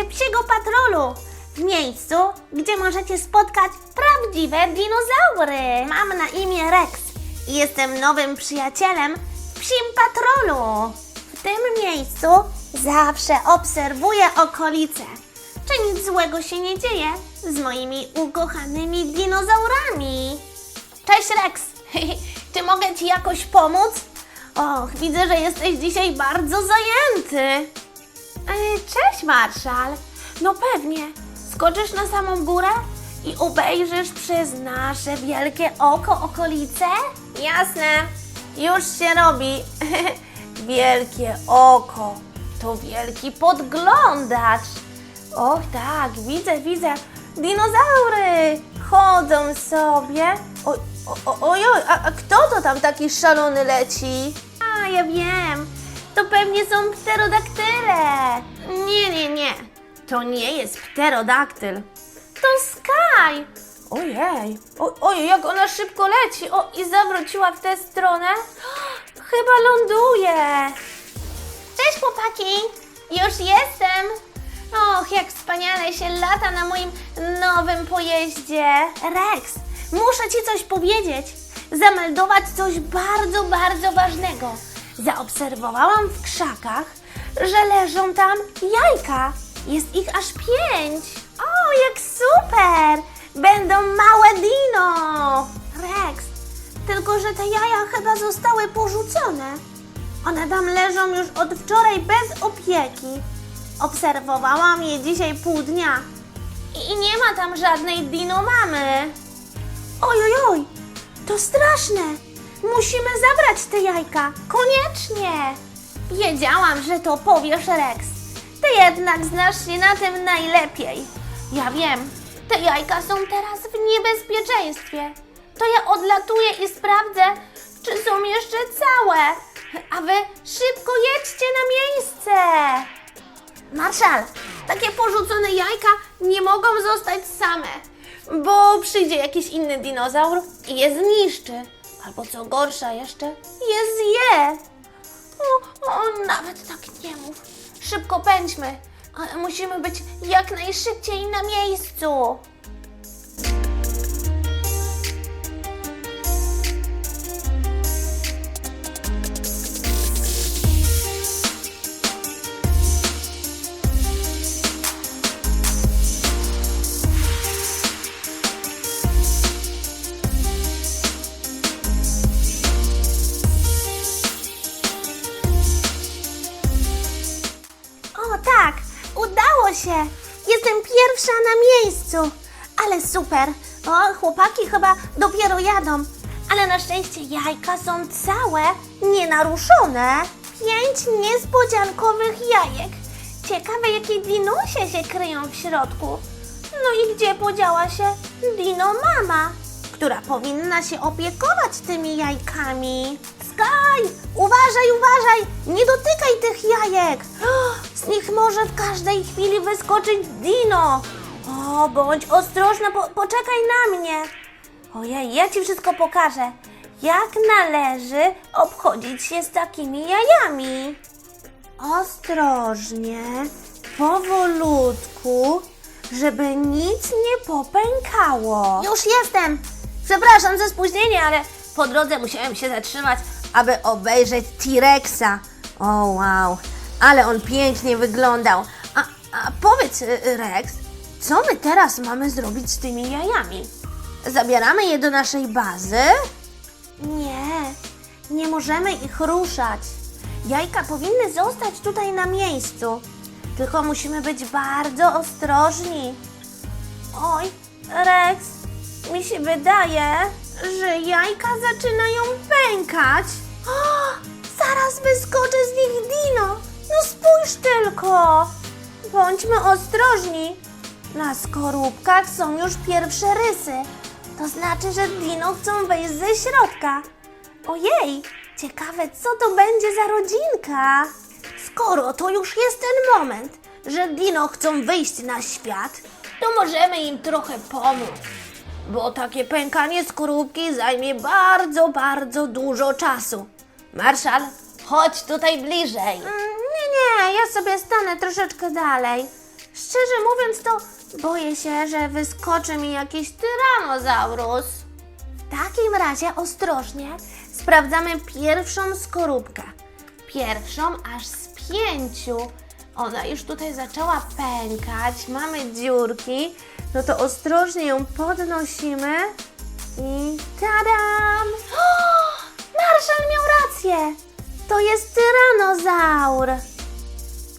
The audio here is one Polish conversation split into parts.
świecie psiego patrolu. W miejscu, gdzie możecie spotkać prawdziwe dinozaury. Mam na imię Rex i jestem nowym przyjacielem psim patrolu. W tym miejscu zawsze obserwuję okolice. Czy nic złego się nie dzieje z moimi ukochanymi dinozaurami? Cześć Rex! Czy mogę Ci jakoś pomóc? Och, widzę, że jesteś dzisiaj bardzo zajęty. E, Cześć, Marszal. No pewnie. Skoczysz na samą górę i obejrzysz przez nasze wielkie oko okolice? Jasne. Już się robi. Wielkie oko. To wielki podglądacz. Och tak, widzę, widzę. Dinozaury chodzą sobie. Oj, o, o, ojoj, a, a kto to tam taki szalony leci? A, ja wiem. To pewnie są pterodaktyle. Nie, nie, nie. To nie jest pterodaktyl. To Sky. Ojej. O, ojej, jak ona szybko leci. O, i zawróciła w tę stronę. Chyba ląduje. Cześć chłopaki! Już jestem! Och, jak wspaniale się lata na moim nowym pojeździe! Rex, muszę Ci coś powiedzieć! Zameldować coś bardzo, bardzo ważnego. Zaobserwowałam w krzakach, że leżą tam jajka. Jest ich aż pięć. O, jak super! Będą małe dino! Rex, tylko że te jaja chyba zostały porzucone. One tam leżą już od wczoraj bez opieki. Obserwowałam je dzisiaj pół dnia. I nie ma tam żadnej dino mamy. Oj, oj, oj, to straszne. Musimy zabrać te jajka. Koniecznie. Wiedziałam, że to powiesz, Rex. Ty jednak znasz się na tym najlepiej. Ja wiem, te jajka są teraz w niebezpieczeństwie. To ja odlatuję i sprawdzę, czy są jeszcze całe. A wy szybko jedźcie na miejsce. Marszal, takie porzucone jajka nie mogą zostać same, bo przyjdzie jakiś inny dinozaur i je zniszczy. Albo co gorsza jeszcze, je zje. O, o, nawet tak nie mów. Szybko pędźmy. Ale Musimy być jak najszybciej na miejscu. Się. Jestem pierwsza na miejscu. Ale super. O, chłopaki chyba dopiero jadą. Ale na szczęście jajka są całe, nienaruszone. Pięć niespodziankowych jajek. Ciekawe, jakie dinusie się kryją w środku. No i gdzie podziała się Dino Mama, która powinna się opiekować tymi jajkami? Sky, uważaj, uważaj! Nie dotykaj tych jajek! Z nich może w każdej chwili wyskoczyć Dino. O, bądź ostrożna, po, poczekaj na mnie. Ojej, ja ci wszystko pokażę. Jak należy obchodzić się z takimi jajami. Ostrożnie, powolutku, żeby nic nie popękało. Już jestem! Przepraszam za spóźnienie, ale po drodze musiałem się zatrzymać, aby obejrzeć T-Rexa. O wow, ale on pięknie wyglądał. A, a powiedz, y, Rex, co my teraz mamy zrobić z tymi jajami? Zabieramy je do naszej bazy? Nie, nie możemy ich ruszać. Jajka powinny zostać tutaj na miejscu. Tylko musimy być bardzo ostrożni. Oj, Rex, mi się wydaje, że jajka zaczynają pękać. O, zaraz wyskoczy z nich dino. No spójrz tylko. Bądźmy ostrożni. Na skorupkach są już pierwsze rysy. To znaczy, że dino chcą wejść ze środka. Ojej, ciekawe, co to będzie za rodzinka. Skoro to już jest ten moment, że dino chcą wyjść na świat, to możemy im trochę pomóc. Bo takie pękanie skorupki zajmie bardzo, bardzo dużo czasu. Marszal, chodź tutaj bliżej. Nie, Nie, ja sobie stanę troszeczkę dalej. Szczerze mówiąc, to boję się, że wyskoczy mi jakiś tyranozaurus. W takim razie ostrożnie sprawdzamy pierwszą skorupkę. Pierwszą aż z pięciu. Ona już tutaj zaczęła pękać, mamy dziurki. No to ostrożnie ją podnosimy i tadam! Marszal miał rację! To jest tyranozaur!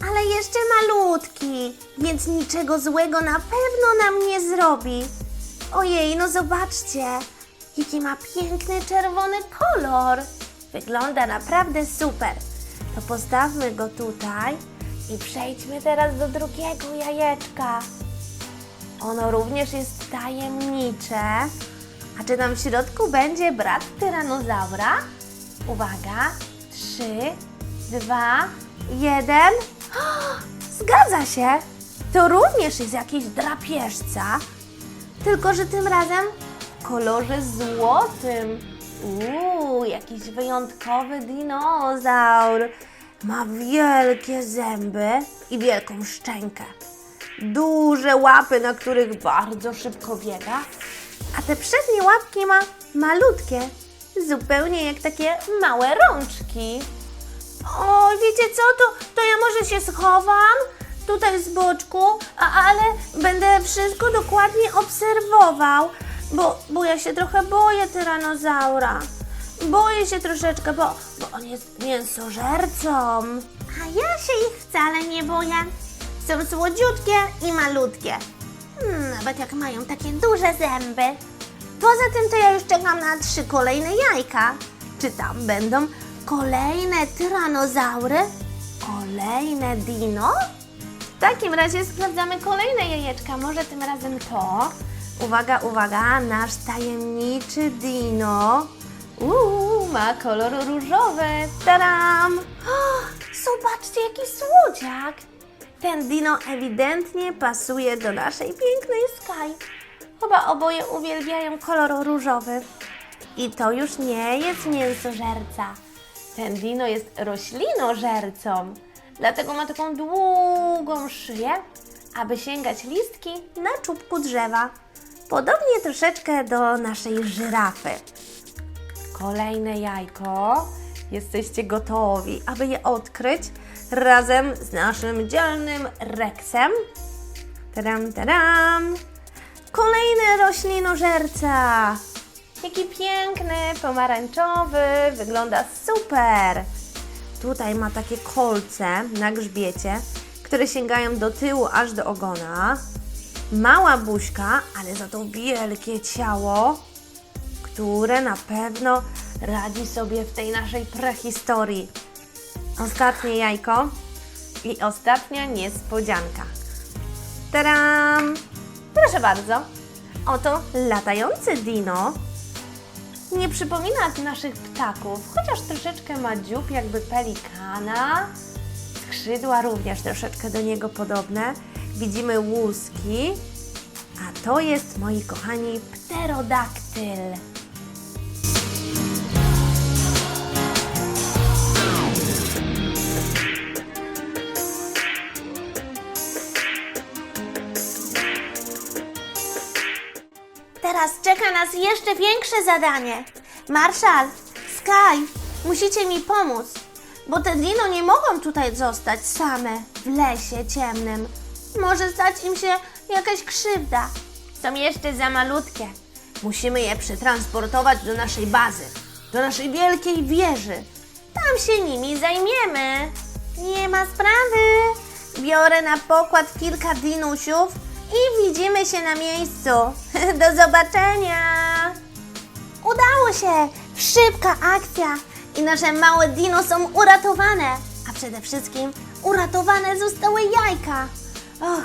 Ale jeszcze malutki, więc niczego złego na pewno nam nie zrobi. Ojej, no zobaczcie, jaki ma piękny czerwony kolor. Wygląda naprawdę super. To postawmy go tutaj i przejdźmy teraz do drugiego jajeczka. Ono również jest tajemnicze. A czy tam w środku będzie brat tyranozaura? Uwaga, trzy, dwa, jeden. Zgadza się! To również jest jakiś drapieżca, tylko że tym razem w kolorze złotym. Uuu, jakiś wyjątkowy dinozaur. Ma wielkie zęby i wielką szczękę. Duże łapy, na których bardzo szybko biega. A te przednie łapki ma malutkie, zupełnie jak takie małe rączki. O, wiecie co, to, to ja może się schowam tutaj z boczku, a, ale będę wszystko dokładnie obserwował, bo, bo ja się trochę boję tyranozaura. Boję się troszeczkę, bo, bo on jest mięsożercą. A ja się ich wcale nie boję. Są słodziutkie i malutkie. Hmm, nawet jak mają takie duże zęby. Poza tym to ja już czekam na trzy kolejne jajka. Czy tam będą kolejne tyranozaury? Kolejne dino? W takim razie sprawdzamy kolejne jajeczka. Może tym razem to. Uwaga, uwaga, nasz tajemniczy dino. Uuu, ma kolor różowy. Tadam! O, zobaczcie, jaki słodziak. Ten dino ewidentnie pasuje do naszej pięknej Sky. Chyba oboje uwielbiają kolor różowy. I to już nie jest mięsożerca. Ten dino jest roślinożercą. Dlatego ma taką długą szyję, aby sięgać listki na czubku drzewa. Podobnie troszeczkę do naszej żyrafy. Kolejne jajko. Jesteście gotowi, aby je odkryć razem z naszym dzielnym Rexem. Tadam, tadam. Kolejny roślinożerca. Jaki piękny, pomarańczowy, wygląda super. Tutaj ma takie kolce na grzbiecie, które sięgają do tyłu aż do ogona. Mała buźka, ale za to wielkie ciało, które na pewno radzi sobie w tej naszej prehistorii. Ostatnie jajko i ostatnia niespodzianka. Tadam! Proszę bardzo. Oto latający dino. Nie przypomina naszych ptaków, chociaż troszeczkę ma dziób jakby pelikana. Skrzydła również troszeczkę do niego podobne. Widzimy łuski. A to jest, moi kochani, pterodaktyl. Nas jeszcze większe zadanie. Marszal, Sky, musicie mi pomóc, bo te dino nie mogą tutaj zostać same w lesie ciemnym. Może stać im się jakaś krzywda. Są jeszcze za malutkie. Musimy je przetransportować do naszej bazy, do naszej wielkiej wieży. Tam się nimi zajmiemy. Nie ma sprawy. Biorę na pokład kilka dinusiów i widzimy się na miejscu. Do zobaczenia! Udało się! Szybka akcja! I nasze małe dino są uratowane. A przede wszystkim uratowane zostały jajka. Och,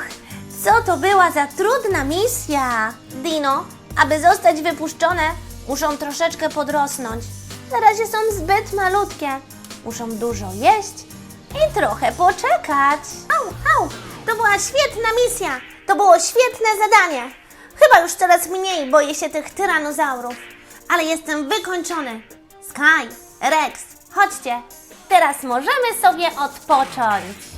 co to była za trudna misja! Dino, aby zostać wypuszczone, muszą troszeczkę podrosnąć. Na razie są zbyt malutkie. Muszą dużo jeść i trochę poczekać. Au, au! To była świetna misja! To było świetne zadanie! Chyba już coraz mniej boję się tych tyranozaurów, ale jestem wykończony. Sky, Rex, chodźcie! Teraz możemy sobie odpocząć.